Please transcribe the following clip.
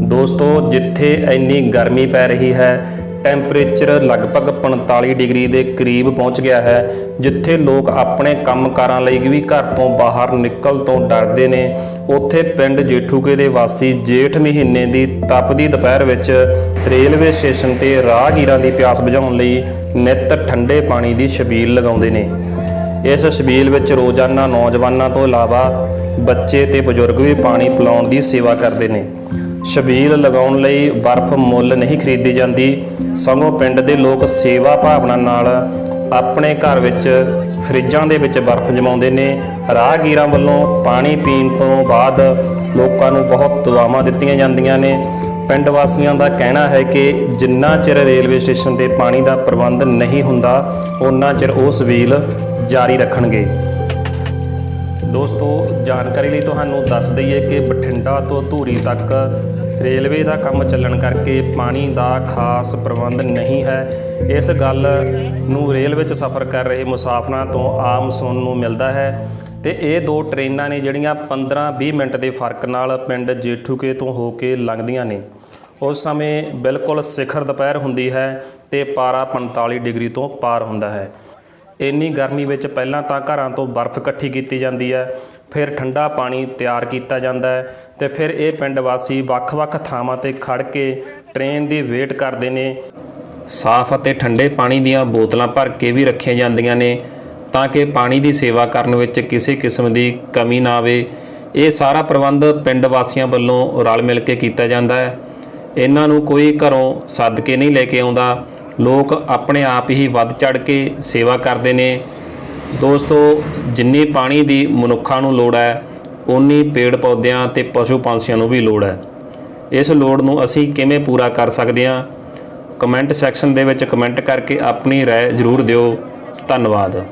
ਦੋਸਤੋ, ਜਿੱਥੇ ਇੰਨੀ ਗਰਮੀ ਪੈ ਰਹੀ ਹੈ, ਟੈਂਪਰੇਚਰ ਲਗਭਗ 45 ਡਿਗਰੀ ਦੇ ਕਰੀਬ ਪਹੁੰਚ ਗਿਆ ਹੈ, ਜਿੱਥੇ ਲੋਕ ਆਪਣੇ ਕੰਮਕਾਰਾਂ ਲਈ ਵੀ ਘਰ ਤੋਂ ਬਾਹਰ ਨਿਕਲ ਤੋਂ ਡਰਦੇ ਨੇ। ਉੱਥੇ ਪਿੰਡ ਜੇਠੂਕੇ ਦੇ ਵਾਸੀ ਜੇਠ ਮਹੀਨੇ ਦੀ ਤਪਦੀ ਦੁਪਹਿਰ ਵਿੱਚ ਰੇਲਵੇ ਸਟੇਸ਼ਨ ਤੇ ਰਾਹਗੀਰਾਂ ਦੀ ਪਿਆਸ ਬੁਝਾਉਣ ਲਈ ਨਿੱਤ ਠੰਡੇ ਪਾਣੀ ਦੀ ਛਬੀਲ ਲਗਾਉਂਦੇ ਨੇ। ਇਸ ਛਬੀਲ ਵਿੱਚ ਰੋਜ਼ਾਨਾ ਨੌਜਵਾਨਾਂ ਤੋਂ ਇਲਾਵਾ ਬੱਚੇ ਤੇ ਬਜ਼ੁਰਗ ਵੀ ਪਾਣੀ ਪਿਲਾਉਣ ਦੀ ਸੇਵਾ ਕਰਦੇ ਨੇ। ਛਬੀਲ ਲਗਾਉਣ ਲਈ ਬਰਫ਼ ਮੁੱਲ ਨਹੀਂ ਖਰੀਦੀ ਜਾਂਦੀ। ਸਗੋਂ ਪਿੰਡ ਦੇ ਲੋਕ ਸੇਵਾ ਭਾਵਨਾ ਨਾਲ ਆਪਣੇ ਘਰ ਵਿੱਚ ਫਰਿੱਜਾਂ ਦੇ ਵਿੱਚ ਬਰਫ਼ ਜਮਾਉਂਦੇ ਨੇ। ਰਾਹਗੀਰਾਂ ਵੱਲੋਂ ਪਾਣੀ ਪੀਣ ਤੋਂ ਬਾਅਦ ਲੋਕਾਂ ਨੂੰ ਬਹੁਤ ਦੁਆਵਾਂ ਦਿੱਤੀਆਂ ਜਾਂਦੀਆਂ ਨੇ। ਪਿੰਡ ਵਾਸੀਆਂ ਦਾ ਕਹਿਣਾ ਹੈ ਕਿ ਜਿੰਨਾ ਚਿਰ ਰੇਲਵੇ ਸਟੇਸ਼ਨ ਤੇ ਪਾਣੀ ਦਾ ਪ੍ਰਬੰਧ ਨਹੀਂ ਹੁੰਦਾ ਉਨਾ ਚਿਰ ਉਹ ਸਬੀਲ ਜਾਰੀ ਰੱਖਣਗੇ। ਦੋਸਤੋ, ਜਾਣਕਾਰੀ ਲਈ ਤੁਹਾਨੂੰ ਦੱਸ ਦਈਏ ਕਿ ਬਠਿੰਡਾ ਤੋਂ ਧੂਰੀ ਤੱਕ ਰੇਲਵੇ ਦਾ ਕੰਮ ਚੱਲਣ ਕਰਕੇ ਪਾਣੀ ਦਾ ਖਾਸ ਪ੍ਰਬੰਧ ਨਹੀਂ ਹੈ। ਇਸ ਗੱਲ ਨੂੰ ਰੇਲ ਵਿੱਚ ਸਫ਼ਰ ਕਰ ਰਹੇ ਮੁਸਾਫਰਾਂ ਤੋਂ ਆਮ ਸੁਣਨ ਨੂੰ ਮਿਲਦਾ ਹੈ ਤੇ ਇਹ ਦੋ ਟ੍ਰੇਨਾਂ ਨੇ ਜਿਹੜੀਆਂ 15-20 ਮਿੰਟ ਦੇ ਫ਼ਰਕ ਨਾਲ ਪਿੰਡ ਜੇਠੂਕੇ ਤੋਂ ਹੋ ਕੇ ਲੰਘਦੀਆਂ ਨੇ। ਉਸ ਸਮੇਂ ਬਿਲਕੁਲ ਸਿਖਰ ਦੁਪਹਿਰ ਹੁੰਦੀ ਹੈ ਤੇ ਪਾਰਾ 45 ਡਿਗਰੀ ਤੋਂ ਪਾਰ ਹੁੰਦਾ ਹੈ। ਇੰਨੀ ਗਰਮੀ ਵਿੱਚ ਪਹਿਲਾਂ ਤਾਂ ਘਰਾਂ ਤੋਂ ਬਰਫ਼ ਇਕੱਠੀ ਕੀਤੀ ਜਾਂਦੀ ਹੈ, ਫਿਰ ਠੰਡਾ ਪਾਣੀ ਤਿਆਰ ਕੀਤਾ ਜਾਂਦਾ ਹੈ ਤੇ ਫਿਰ ਇਹ ਪਿੰਡ ਵਾਸੀ ਵੱਖ-ਵੱਖ ਥਾਵਾਂ ਤੇ ਖੜ ਕੇ ਟ੍ਰੇਨ ਦੀ ਵੇਟ ਕਰਦੇ ਨੇ। ਸਾਫ਼ ਅਤੇ ਠੰਡੇ ਪਾਣੀ ਦੀਆਂ ਬੋਤਲਾਂ ਭਰ ਕੇ ਵੀ ਰੱਖੀਆਂ ਜਾਂਦੀਆਂ ਨੇ ਤਾਂ ਕਿ ਪਾਣੀ ਦੀ ਸੇਵਾ ਕਰਨ ਵਿੱਚ ਕਿਸੇ ਕਿਸਮ ਦੀ ਕਮੀ ਨਾ ਆਵੇ। ਇਹ ਸਾਰਾ ਪ੍ਰਬੰਧ ਪਿੰਡ ਵਾਸੀਆਂ ਵੱਲੋਂ ਰਲ ਮਿਲ ਕੇ ਕੀਤਾ ਜਾਂਦਾ ਹੈ। ਇਹਨਾਂ ਨੂੰ ਕੋਈ ਘਰੋਂ ਸੱਦ ਕੇ ਨਹੀਂ ਲੈ ਕੇ ਆਉਂਦਾ। ਲੋਕ ਆਪਣੇ ਆਪ ਹੀ ਵੱਧ ਚੜ ਕੇ ਸੇਵਾ ਕਰਦੇ ਨੇ ਦੋਸਤੋ ਜਿੰਨੀ ਪਾਣੀ ਦੀ ਮਨੁੱਖਾਂ ਨੂੰ ਲੋੜ ਹੈ ਓਨੀ ਪੇੜ ਪੌਦਿਆਂ ਤੇ ਪਸ਼ੂ ਪੰਛੀਆਂ ਨੂੰ ਵੀ ਲੋੜ ਹੈ ਇਸ ਲੋੜ ਨੂੰ ਅਸੀਂ ਕਿਵੇਂ ਪੂਰਾ ਕਰ ਸਕਦੇ ਹਾਂ ਕਮੈਂਟ ਸੈਕਸ਼ਨ ਦੇ ਵਿੱਚ ਕਮੈਂਟ ਕਰਕੇ ਆਪਣੀ رائے ਜ਼ਰੂਰ ਦਿਓ ਧੰਨਵਾਦ